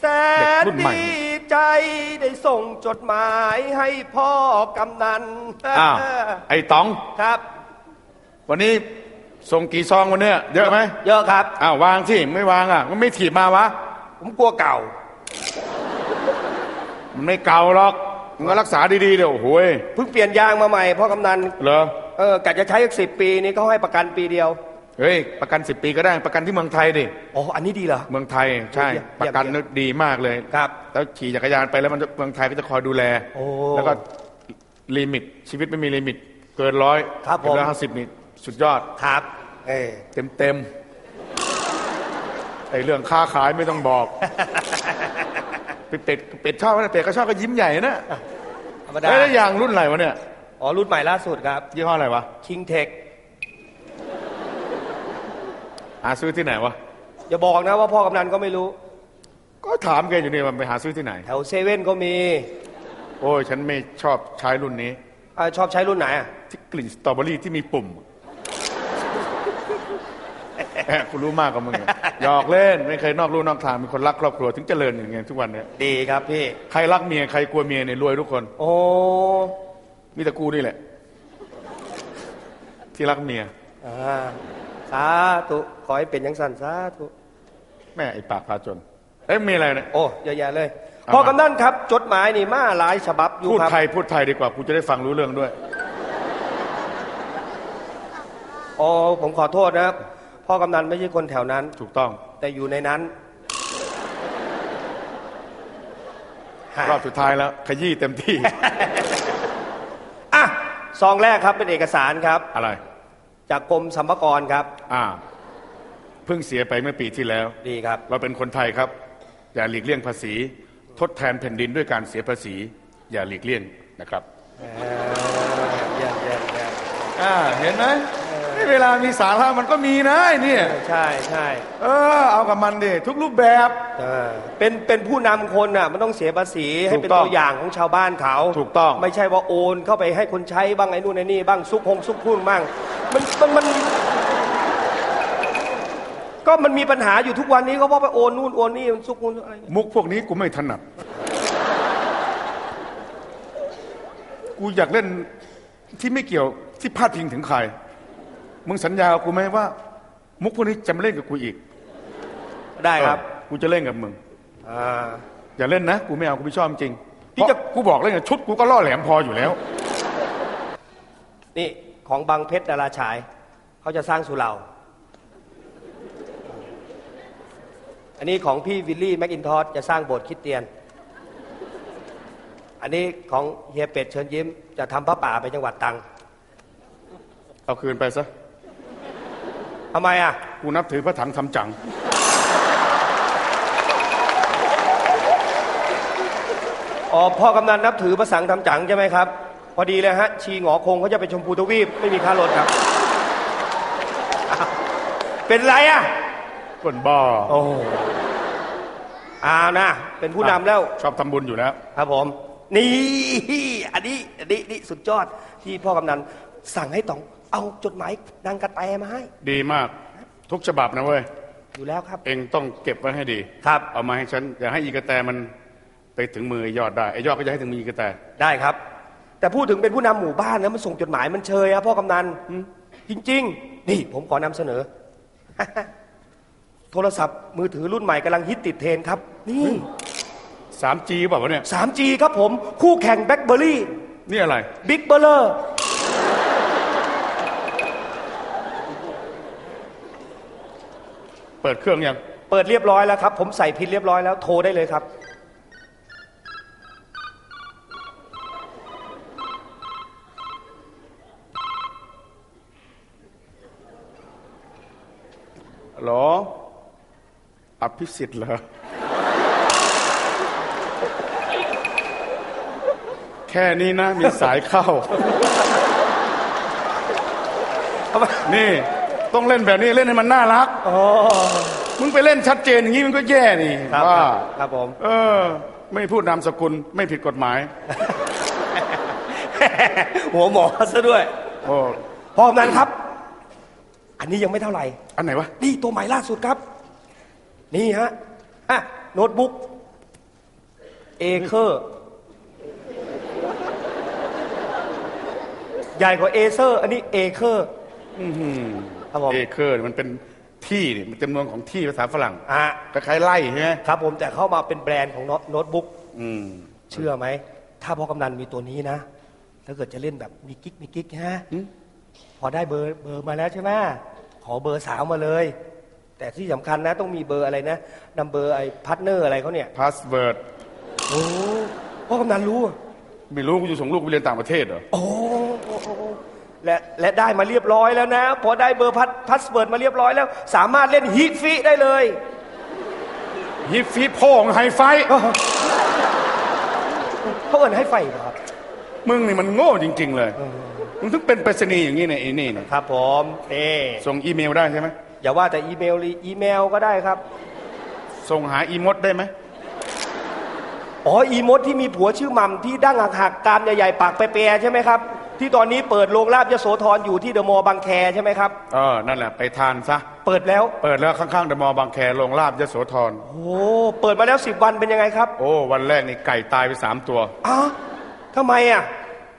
แสนเด็กรุ่นใหม่ดีใจได้ส่งจดหมายให้พ่อกำนันอ้าวไอ้ต๋องครับ วันนี้ส่งกี่ซองวันเนี้ยเยอะไหมเยอะครับอ้าววางที่ไม่วางอะ มันไม่ถีบมาวะ ผมกลัวเก่า มันไม่เก่าหรอกมึงก็รักษาดีๆเดี๋ยวโอ้โหยเพิ่งเปลี่ยนยางมาใหม่พ่อกำนันเหรอเออกะจะใช้อีกสิบปีนี้เขาให้ประกันปีเดียว เฮ้ยประกันสิบปีก็ได้ประกันที่เมืองไทยดิอ๋ออันนี้ดีเหรอเมืองไทยใช่เยี่ยมประกันนึกดีมากเลยครับแล้วขี่จักรยานไปแล้วมันจะเมืองไทยก็จะคอยดูแลโอ้แล้วก็ลิมิตชีวิตไม่มีลิมิต เกินร้อยครับผมเกินร้อยห้าสิบนี่สุดยอดครับเออเต็มเต็มไอ้เรื่องค้าขายไม่ต้องบอกเป็ดเป็ดเป็ดชอบนะเป็ดก็ชอบก็ยิ้มใหญ่นะธรรมดาเอ้ยแล้วยางรุ่นไหนวะเนี่ยอ๋อรุ่นใหม่ล่าสุดครับยี่ห้ออะไรวะคิงเทค หาซื้อที่ไหนวะ อย่าบอกนะว่าพ่อกำนันก็ไม่รู้ ก็ถามแกอยู่นี่ว่าไปหาซื้อที่ไหน แถวเซเว่นก็มีโอ้ยฉันไม่ชอบใช้รุ่นนี้อ่าชอบใช้รุ่นไหนอะที่กลิ่นสตรอเบอรี่ที่มีปุ่มแอบกูรู้มากกว่ามึงอะหยอกเล่นไม่เคยนอกลู่นอกทางเป็นคนรักครอบครัวถึงเจริญอย่างเงี้ยทุกวันเนี้ยดีครับพี่ ใครรักเมียใครกลัวเมียเนี่ยรวยทุกคน โอ้มีแต่กูนี่แหละ ที่รักเมีย อ่า สาธุขอให้เป็นอยังสันสาธุแม่ไอ้ปากพาจนเอ้ยมีอะไรเนี่ย โอ้เยอะแยะเลยเอามาพ่อกำนันครับ จดหมายนี่มาหลายฉบับอยู่พูดครับ ไทยพูดไทยดีกว่ากูจะได้ฟังรู้เรื่องด้วย อ๋อผมขอโทษนะครับ พ่อกำนันไม่ใช่คนแถวนั้น ถูกต้อง แต่อยู่ในนั้นฮะรอบสุดท้ายแล้วขยี้เต็มที่ อะซองแรกครับเป็นเอกสารครับ อะไร จากกรมสรรพากรครับ อ่าเพิ่งเสียไปเมื่อปีที่แล้ว ดีครับ เราเป็นคนไทยครับ อย่าหลีกเลี่ยงภาษี ทดแทนแผ่นดินด้วยการเสียภาษี อย่าหลีกเลี่ยงนะครับเอ่อเยี่ยมเยี่ยมเยี่ยมอ่าเห็นไหมนี่ เวลามีสาระมันก็มีนะไอ้เนี่ย ใช่ใช่เออเอากับมันดิทุกรูปแบบ เออเป็นเป็นผู้นำคนน่ะมันต้องเสียภาษีให้เป็นถูกต้องตัวอย่างของชาวบ้านเขาถูกต้อง ไม่ใช่ว่าโอนเข้าไปให้คนใช้บ้างไอ้นู่นไอ้นี่บ้างซุกพงซุกพุ่นบ้างมันมันมัน ก็มันมีปัญหาอยู่ทุกวันนี้ก็เพราะไปโอนนู่นโอนนี่มันซุกนู่นอะไรมุกพวกนี้กูไม่ถนัด กูอยากเล่นที่ไม่เกี่ยวที่พาดพิงถึงใคร มึงสัญญากับกูไหมว่า มุกพวกนี้จะไม่เล่นกับกูอีกได้ครับเออกูจะเล่นกับมึง อ่าอย่าเล่นนะ กูไม่เอากูไม่ชอบจริงที่ที่จะจะกูบอกเลยไงชุดกูก็ล่อแหลมพออยู่แล้ว นี่ของบางเพชรดาราฉาย เขาจะสร้างสุเหร่าอันนี้ของพี่วิลลี่แมคอินทอสจะสร้างโบสถ์คริดเตียน อันนี้ของเฮียเป็ดเชิญยิ้มจะทำพระป่าไปจังหวัดตรัง เอาคืนไปซะ ทำไมอะ กูนับถือพระถังทำจัง อ๋อพ่อกำนันนับถือพระสังทำจังใช่ไหมครับ พอดีเลยฮะ ชีหงอคงเขาจะไปชมพูทวีปไม่มีค่ารถครับอ้าวเป็นไรอะคนบ้าโอ้อ้าวนะ เป็นผู้นำแล้ว ชอบทำบุญอยู่แล้ว ครับผม นี่ อันนี้ อันนี้นี่สุดยอดที่พ่อกำนันสั่งให้ต๋อง เอาจดหมายนางกระแตมาให้ ดีมากทุกฉบับนะเว้ย อยู่แล้วครับ เองต้องเก็บไว้ให้ดี ครับ เอามาให้ฉันอย่าให้อีกระแตมันไปถึงมือไอ้ยอดได้ไอ้ยอดก็จะให้ถึงมืออีกระแตได้ครับ แต่พูดถึงเป็นผู้นำหมู่บ้านนะมันส่งจดหมายมันเชยอะพ่อกำนันจริง ๆ นี่ผมขอนำเสนอ โทรศัพท์มือถือรุ่นใหม่กำลังฮิตติดเทรนด์ครับ นี่ 3G เปล่าวะเนี่ย 3G ครับผม คู่แข่งแบล็คเบอร์รี่ นี่อะไร บิ๊กเบอร์เลอร์ เปิดเครื่องยังเปิดเรียบร้อยแล้วครับ ผมใส่พินเรียบร้อยแล้วโทรได้เลยครับ หรอ อภิสิทธิ์เหรอ แค่นี้นะ มีสายเข้า นี่ ต้องเล่นแบบนี้เล่นให้มันน่ารัก อ๋อ มึงไปเล่นชัดเจนอย่างนี้มันก็แย่นี่ครับว่าครับครับผม เออ ไม่พูดนามสกุลไม่ผิดกฎหมาย หัวหมอซะด้วยโอ้พร้อมนั้นครับ อันนี้ยังไม่เท่าไหร่ อันไหนวะ นี่ตัวใหม่ล่าสุดครับ นี่ฮะฮะโน้ตบุ๊กเอเคอร์ใหญ่กว่าเอเซอร์ อันนี้เอเคอร์ ครับผมเอเคอร์มันเป็นที่นี่มันจำนวนของที่ภาษาฝรั่งอะคล้ายๆไร่ใช่ไหมครับผมแต่เข้ามาเป็นแบรนด์ของโน้ตโน้ตบุ๊กอืมเชื่อไหม ถ้าพ่อกำนันมีตัวนี้นะ ถ้าเกิดจะเล่นแบบมีกิ๊กมีกิ๊กฮะพอได้เบอร์เบอร์มาแล้วใช่ไหมขอเบอร์สาวมาเลย แต่ที่สำคัญนะต้องมีเบอร์อะไรนะนำเบอร์ไอ้พาร์ทเนอร์อะไรเขาเนี่ยพาสเวิร์ดโอ้พ่อกำนันรู้อะไม่รู้กูจะส่งลูกไปเรียนต่างประเทศเหรอโอ้โอ้โอ้โอ้ และและได้มาเรียบร้อยแล้วนะ พอได้เบอร์พัสพาสเวิร์ดมาเรียบร้อยแล้ว สามารถเล่นฮิฟิได้เลยฮิปฟีโพ่งไฮไฟเขาเอินให้ไฟเหรอครับมึงนี่มันโง่จริง ๆ เลยมึงถึงเป็นไปรษณีย์อย่างนี้เนี่ยไอ้นี่เนี่ยครับผมนี่ส่งอีเมลได้ใช่ไหมอย่าว่าแต่อีเมลเลยอีเมลก็ได้ครับ ส่งหาอีมดได้ไหมอ๋ออีมดที่มีผัวชื่อหมัมที่ดั้งหักๆกรามใหญ่ๆปากเปรย์ๆใช่ไหมครับ ที่ตอนนี้เปิดโรงลาบยโสธรอยู่ที่เดอะมอลล์บางแคใช่ไหมครับ เออ นั่นแหละไปทานซะ เปิดแล้ว เปิดแล้วข้างๆเดอะมอลล์บางแคโรงลาบยโสธร โอ้เปิดมาแล้วสิบวันเป็นยังไงครับโอ้ วันแรกนี่ไก่ตายไปสามตัวอ้าวทำไมอะ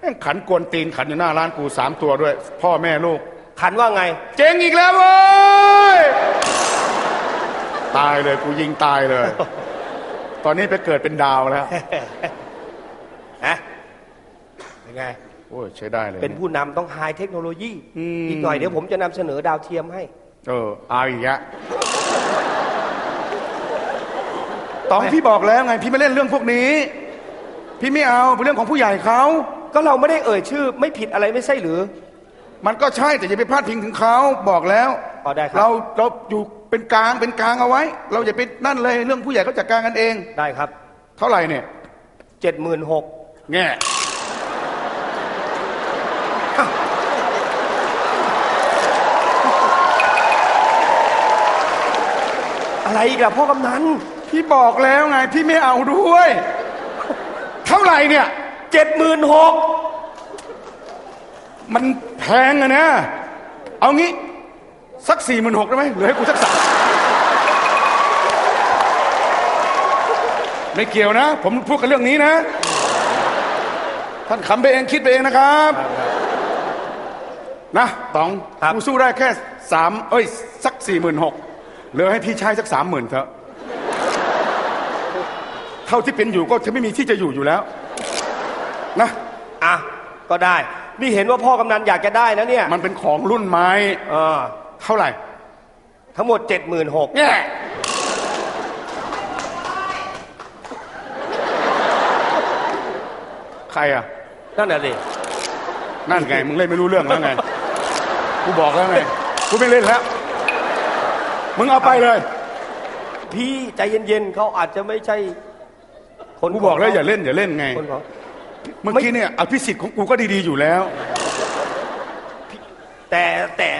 แม่งขันกวนตีนขันอยู่หน้าร้านกูสามตัวด้วย พ่อแม่ลูก ขันว่าไง เจ๊งอีกแล้วเว้ย ตายเลยกูยิงตายเลย ตอนนี้ไปเกิดเป็นดาวแล้วนะเป็นไง โอ้ยใช้ได้เลยเป็นผู้นำต้องไฮเทคโนโลยีอืมอีกหน่อยเดี๋ยวผมจะนำเสนอดาวเทียมให้ เออเอาอีกแล้วตองพี่บอกแล้วไงพี่ไม่เล่นเรื่องพวกนี้ พี่ไม่เอาเป็นเรื่องของผู้ใหญ่เขาก็เราไม่ได้เอ่ยชื่อ ไม่ผิดอะไรไม่ใช่หรือ มันก็ใช่แต่อย่าไปพาดพิงถึงเขาบอกแล้วอ๋อได้ครับ เราเราอยู่เป็นกลางเป็นกลางเอาไว้ เราอย่าไปนั่นเลยเรื่องผู้ใหญ่เขาจัดการกันเองได้ครับ เท่าไหร่เนี่ยเจ็ดหมื่นหกแง่ อะไรอีกล่ะพ่อกำนันพี่บอกแล้วไงพี่ไม่เอาด้วย เท่าไหร่เนี่ย เจ็ดหมื่นหกมันแพงอะนะ เอางี้ สักสี่หมื่นหกได้ไหมเหลือให้กูสักสามไม่เกี่ยวนะ ผมพูดกันเรื่องนี้นะ ท่านขำไปเองคิดไปเองนะครับ นะต๋องกูสู้ได้แค่สามเอ้ย สักสี่หมื่นหก เหลือให้พี่ใช้สักสามหมื่นเถอะ เท่าที่เป็นอยู่ก็จะไม่มีที่จะอยู่อยู่แล้ว นะ อะ ก็ได้ นี่เห็นว่าพ่อกำนันอยากจะได้นะเนี่ย มันเป็นของรุ่นไม้เออเท่าไหร่ ทั้งหมดเจ็ดหมื่นหกเนี่ยใครอะ นั่นน่ะดินั่นไง มึงเล่นไม่รู้เรื่องแล้วไง กูบอกแล้วไง กูไม่เล่นแล้ว มึงเอาไปเลย พี่ใจเย็นๆเขาอาจจะไม่ใช่ คนกูบอกแล้วอย่าเล่นอย่าเล่นไง คนของ เมื่อกี้เนี่ยอภิสิทธิ์ของกูก็ดีๆอยู่แล้ว แต่แต่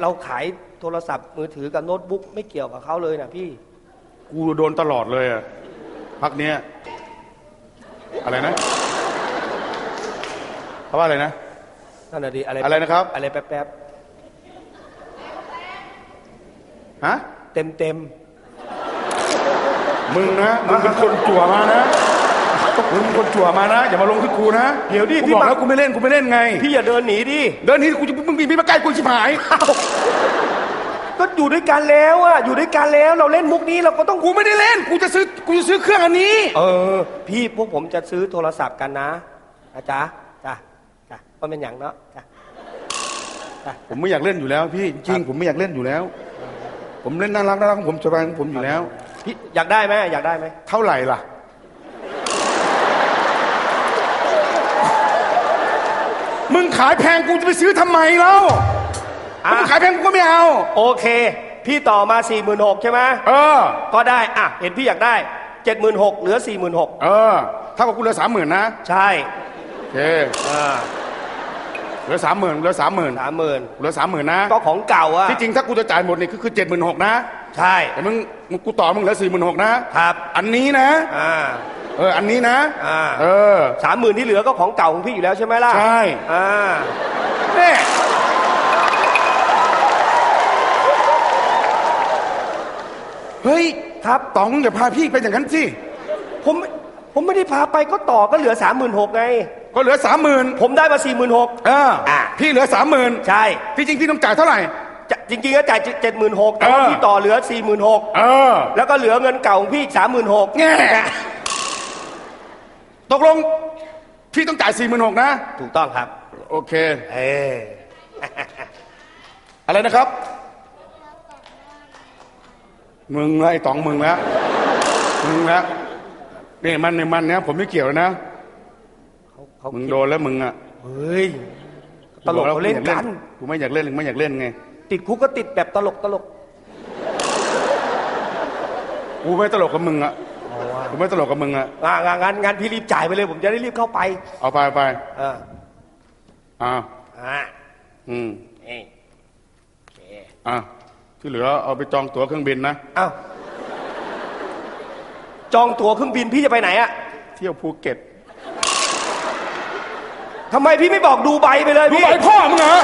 เราขายโทรศัพท์มือถือกับโน้ตบุ๊กไม่เกี่ยวกับเขาเลยนะพี่ กูโดนตลอดเลยอะพักเนี้ยอะไรนะเขาว่าอะไรนะ นั่นน่ะดิอะไรอะไรนะครับ อะไรแป๊บ ฮะๆเต็มเต็มมึงนะมึงเป็นคนจั่วมานะมึงเป็นคนจั่วมานะ อย่ามาลงที่กูนะๆเดี๋ยวดิกูพี่บอกมา แล้วกูไม่เล่นกูไม่เล่นไง พี่อย่าเดินหนีดิ เดินหนี้กูจะมึงมีมีมาใกล้กูชิบหาย ก็อยู่ด้วยกันแล้วอะอยู่ด้วยกันแล้วเราเล่นมุกนี้เราก็ต้อง กูไม่ได้เล่นกูจะซื้อกูจะซื้อเครื่องอันนี้ เออ พี่พวกผมจะซื้อโทรศัพท์กันนะนะจ๊ะจ้ะจ้ะก็เป็นอย่างเนาะจ้ะผมไม่อยากเล่นอยู่แล้ว พี่จริงผมไม่อยากเล่นอยู่แล้ว ผมเล่นน่ารักน่ารักของผมสบายของผมอยู่แล้ว พี่อยากได้ไหมอยากได้ไหมเท่าไหร่ล่ะ มึงขายแพงกูจะไปซื้อทำไมเล่าอะมึงขายแพงกูก็ไม่เอา โอเค พี่ต่อมา4ี่หมื่นหกใช่ไหมเออ ก็ได้อะเห็นพี่อยากได้เจ็ดหมื่นหกเหลือสี่หมื่นหกเออเท่ากับกูเหลือสามหมื่นนะ ใช่โอเค อ่า เหลือสามหมื่นเหลือสามหมื่นสามหมื่นเหลือสามหมื่นนะก็ของเก่าอะที่จริงถ้ากูจะจ่ายหมดนี่คือคือเจ็ดหมื่นหกนะ ใช่ แต่มึงมึงกูต่อมึงเหลือสี่หมื่นหกนะครับ อันนี้นะอ่าเอออันนี้นะอ่าเออสามหมื่นที่เหลือก็ของเก่าของพี่อยู่แล้วใช่ไหมล่ะใช่อ่าเนี่ยเฮ้ยครับต๋องอย่าพาพี่ไปอย่างนั้นสิผมผผมไม่ได้พาไปก็ต่อก็เหลือสามหมื่นหกไง ก็เหลือสามหมื่นผมได้มาสี่หมื่นหก เอออะ พี่เหลือสามหมื่นใช่ที่จริงพี่ต้องจ่ายเท่าไหร่ จะจริงๆก็จ่ายเจ็ดหมื่นหกแต่ว่าเออ พี่ต่อเหลือสี่หมื่นหกเออแล้วก็เหลือเงินเก่าของพี่สามหมื่นหกแง่ตกลง พี่ต้องจ่ายสี่หมื่นหกนะ ถูกต้องครับ โอเค เอออะไรนะครับ มึงแล้วไอ้ต๋องมึงแล้ว มึงแล้วนี่มันในมันเนี้ยผมไม่เกี่ยวนะเขา เขามึงโดนแล้วมึงอะเฮ้ยตลกเขาเล่นกันกูไม่อยากเล่นกูไม่อยากเล่นไง ติดคุกก็ติดแบบตลกตลกกูไม่ตลกกับมึงอะกูไม่ตลกกับมึงอะงานงานงานงานพี่รีบจ่ายไปเลย ผมจะได้รีบเข้าไป เอาไปเอาไปเอออ่าอ่าอืมเอ้ยโอเคอ่าที่เหลือเอาไปจองตั๋วเครื่องบินนะอ้าวจองตั๋วเครื่องบินพี่จะไปไหนอะเที่ยวภูเก็ต ทำไมพี่ไม่บอกดูใบไปเลยดูพี่ ใบพ่อมึงเหรอ